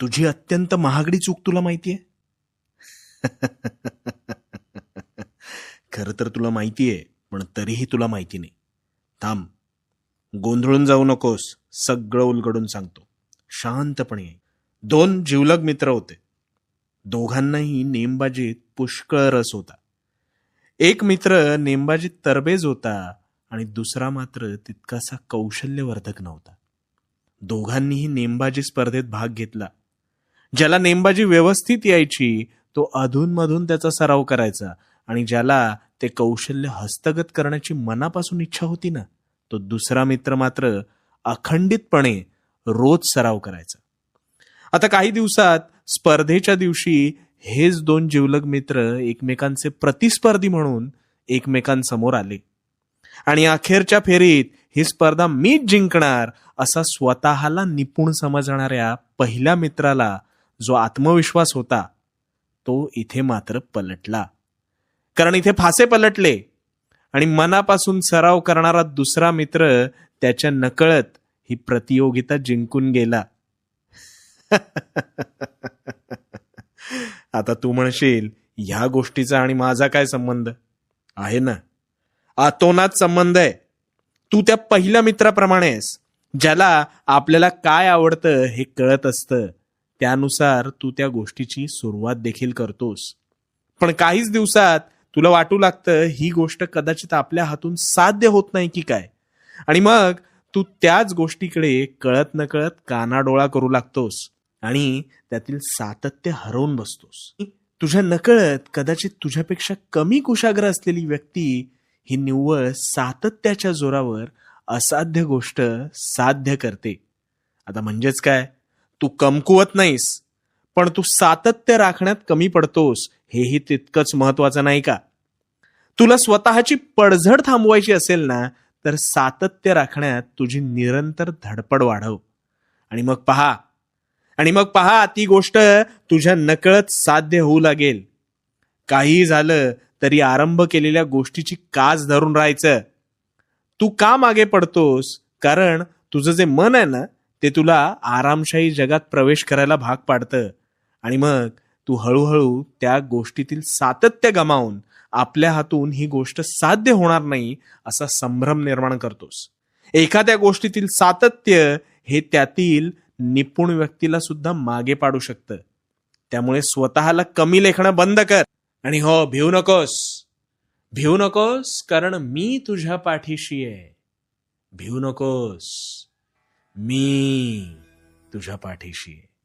तुझी अत्यंत महागडी चूक तुला माहितीये? खरं तर तुला माहितीये पण तरीही तुला माहिती नाही. थांब. गोंधळून जाऊ नकोस. सगळं उलगडून सांगतो. शांतपणे दोन जिवलग मित्र होते. दोघांनाही नेमबाजीत पुष्कळ रस होता. एक मित्र नेमबाजीत तरबेज होता आणि दुसरा मात्र तितकासा कौशल्यवर्धक नव्हता. दोघांनीही नेमबाजी स्पर्धेत भाग घेतला. ज्याला नेमबाजी व्यवस्थित यायची तो अधूनमधून त्याचा सराव करायचा आणि ज्याला ते कौशल्य हस्तगत करण्याची मनापासून इच्छा होती ना तो दुसरा मित्र मात्र अखंडितपणे रोज सराव करायचा. आता काही दिवसात स्पर्धेच्या दिवशी हेच दोन जिवलग मित्र एकमेकांचे प्रतिस्पर्धी म्हणून एकमेकांसमोर आले. आणि अखेरच्या फेरीत ही स्पर्धा मीच जिंकणार असा स्वतःला निपुण समजणाऱ्या पहिल्या मित्राला जो आत्मविश्वास होता तो इथे मात्र पलटला. कारण इथे फासे पलटले आणि मनापासून सराव करणारा दुसरा मित्र त्याच्या नकळत ही प्रतियोगिता जिंकून गेला. आता तू म्हणशील ह्या गोष्टीचा आणि माझा काय संबंध? आहे ना. आतोनात संबंध आहे. तू त्या पहिल्या मित्राप्रमाणेस ज्याला आपल्याला काय आवडतं हे कळत असतं. त्यानुसार तू त्या गोष्टीची सुरुवात देखील करतोस. पण काहीच दिवसात तुला वाटू लागतं ही गोष्ट कदाचित आपल्या हातून साध्य होत नाही की काय? आणि मग तू त्याच गोष्टीकडे कळत नकळत कानाडोळा करू लागतोस आणि त्यातील सातत्य हरवून बसतोस. तुझ्या नकळत कदाचित तुझ्यापेक्षा कमी कुशाग्र असलेली व्यक्ती ही निव्वळ सातत्याच्या जोरावर असाध्य गोष्ट साध्य करते. आता म्हणजेच काय? तू कमकुवत नाहीस पण तू सातत्य राखण्यात कमी पडतोस हेही तितकंच महत्वाचं नाही का? तुला स्वतःची पडझड थांबवायची असेल ना तर सातत्य राखण्यात तुझी निरंतर धडपड वाढव. आणि मग पहा. आणि मग पहा ती गोष्ट तुझ्या नकळत साध्य होऊ लागेल. काही झालं तरी आरंभ केलेल्या गोष्टीची काज धरून राहायचं. तू का मागे पडतोस? कारण तुझं जे मन आहे ना ते तुला आरामशाही जगात प्रवेश करायला भाग पाडतं. आणि मग तू हळूहळू त्या गोष्टीतील सातत्य गमावून आपल्या हातून ही गोष्ट साध्य होणार नाही असा संभ्रम निर्माण करतोस. एखाद्या गोष्टीतील सातत्य हे त्यातील निपुण व्यक्तीला सुद्धा मागे पाडू शकतं. त्यामुळे स्वतःला कमी लेखणं बंद कर. आणि हो भिवू नकोस. भिवू नकोस कारण मी तुझ्या पाठीशी आहे. भिवू नकोस. मी तुझ्या पाठीशी. आहे